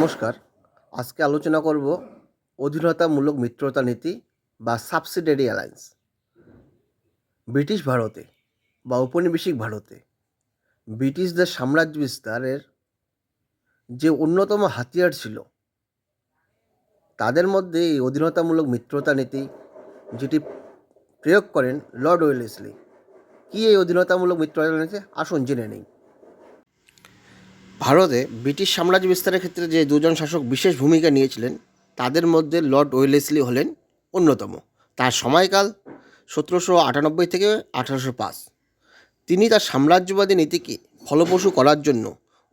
নমস্কার। আজকে আলোচনা করব অধীনতামূলক মিত্রতা নীতি বা সাবসিডারি অ্যালায়েন্স ব্রিটিশ ভারতে বা ঔপনিবেশিক ভারতে ব্রিটিশদের সাম্রাজ্য বিস্তারের যে অন্যতম হাতিয়ার ছিল, তাদের মধ্যে এই অধীনতামূলক মিত্রতা নীতি যেটি প্রয়োগ করেন লর্ড ওয়েলেসলি। কী এই অধীনতামূলক মিত্রতা নীতি আসুন জেনে নেই। ভারতে ব্রিটিশ সাম্রাজ্য বিস্তারের ক্ষেত্রে যে দুজন শাসক বিশেষ ভূমিকা নিয়েছিলেন, তাদের মধ্যে লর্ড ওয়েলেসলি হলেন অন্যতম। তার সময়কাল সতেরোশো আটানব্বই থেকে আঠারোশো পাঁচ। তিনি তার সাম্রাজ্যবাদী নীতিকে ফলপ্রসূ করার জন্য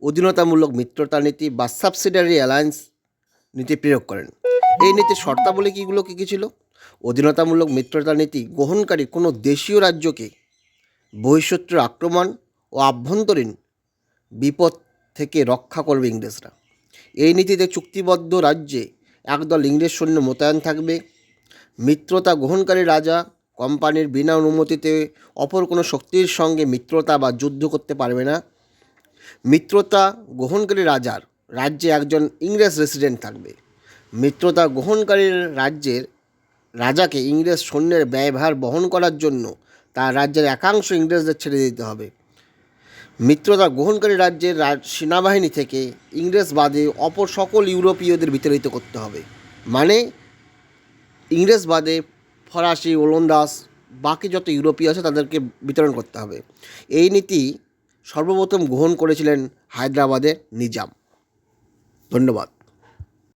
অধীনতামূলক মিত্রতা নীতি বা সাবসিডারি অ্যালায়েন্স নীতি প্রয়োগ করেন। এই নীতির শর্তাবলী কীগুলো কী কী ছিল? অধীনতামূলক মিত্রতা নীতি গ্রহণকারী কোনো দেশীয় রাজ্যকে বহিঃশত্রুর আক্রমণ ও আভ্যন্তরীণ বিপদ থেকে রক্ষা করবে ইংরেজরা। এই নীতিতে চুক্তিবদ্ধ রাজ্যে একদল ইংরেজ সৈন্য মোতায়েন থাকবে। মিত্রতা গ্রহণকারী রাজা কোম্পানির বিনা অনুমতিতে অপর কোনো শক্তির সঙ্গে মিত্রতা বা যুদ্ধ করতে পারবে না। মিত্রতা গ্রহণকারী রাজার রাজ্যে একজন ইংরেজ রেসিডেন্ট থাকবে। মিত্রতা গ্রহণকারী রাজ্যের রাজাকে ইংরেজ সৈন্যের ব্যয়ভার বহন করার জন্য তার রাজ্যের একাংশ ইংরেজদের ছেড়ে দিতে হবে। মিত্রতা গ্রহণকারী রাজ্যের রাজ- সেনাবাহিনী থেকে ইংরেজ বাদে অপর সকল ইউরোপীয়দের বিতাড়িত করতে হবে। মানে ইংরেজ বাদে ফরাসি, ওলন্দাজ, বাকি যত ইউরোপীয় আছে তাদেরকে বিতরণ করতে হবে। এই নীতি সর্বপ্রথম গ্রহণ করেছিলেন হায়দ্রাবাদের নিজাম। ধন্যবাদ।